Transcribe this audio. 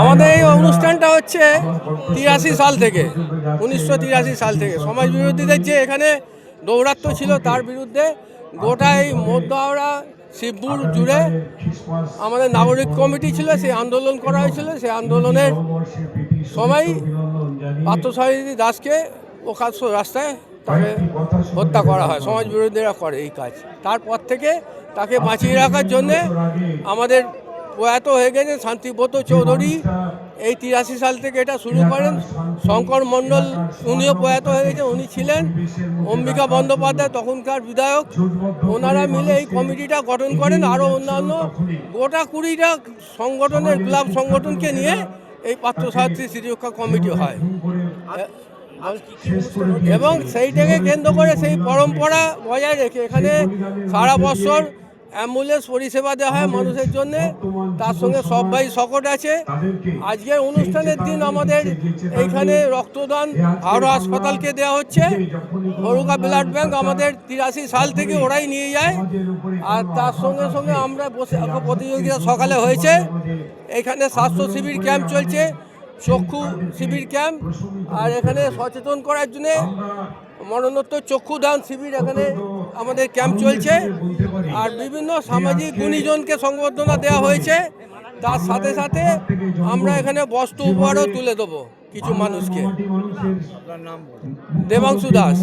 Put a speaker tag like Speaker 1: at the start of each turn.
Speaker 1: আমাদের এই অনুষ্ঠানটা হচ্ছে তিরাশি সাল থেকে, উনিশশো তিরাশি সাল থেকে। সমাজ বিরোধীদের যে এখানে দৌরাত্ম ছিল তার বিরুদ্ধে গোটা এই মধ্য হাওড়া, শিবপুর জুড়ে আমাদের নাগরিক কমিটি ছিল, সেই আন্দোলন করা হয়েছিল। সেই আন্দোলনের সময় পার্থসারথী দাসকে প্রকাশ্য রাস্তায় তাকে হত্যা করা হয়। সমাজ বিরোধীরা করে এই কাজ। তারপর থেকে তাকে বাঁচিয়ে রাখার জন্যে আমাদের প্রয়াত হয়ে গেছে, শান্তিব্রত চৌধুরী, এই তিরাশি সাল থেকে এটা শুরু করেন। শঙ্কর মণ্ডল, উনিও প্রয়াত হয়ে গেছে, উনি ছিলেন। অম্বিকা বন্দ্যোপাধ্যায়, তখনকার বিধায়ক। ওনারা মিলে এই কমিটিটা গঠন করেন। আরও অন্যান্য গোটা কুড়িটা সংগঠনের, ক্লাব সংগঠনকে নিয়ে এই পার্থসারথী স্মৃতিরক্ষা কমিটি হয়। এবং সেইটাকে কেন্দ্র করে সেই পরম্পরা বজায় রেখে এখানে সারা বছর অ্যাম্বুলেন্স পরিষেবা দেওয়া হয় মানুষের জন্য। তার সঙ্গে সবাই সকট আছে। আজকের অনুষ্ঠানের দিন আমাদের এইখানে রক্তদান হাওড়া হাসপাতালকে দেওয়া হচ্ছে। বরুকা ব্লাড ব্যাংক আমাদের তিরাশি সাল থেকে ওরাই নিয়ে যায়। আর তার সঙ্গে সঙ্গে আমরা বসে প্রতিযোগিতা সকালে হয়েছে। এখানে স্বাস্থ্য শিবির ক্যাম্প চলছে। চক্ষু শিবির ক্যাম্প আর এখানে সচেতন করার জন্যে মরণোত্তর চক্ষুদান শিবির এখানে আমাদের ক্যাম্প চলছে। আর বিভিন্ন সামাজিক গুণীজনকে সংবর্ধনা দেওয়া হয়েছে। তার সাথে সাথে আমরা এখানে বস্ত্র উপহারও তুলে দেবো কিছু মানুষকে। দেবাংশু দাস।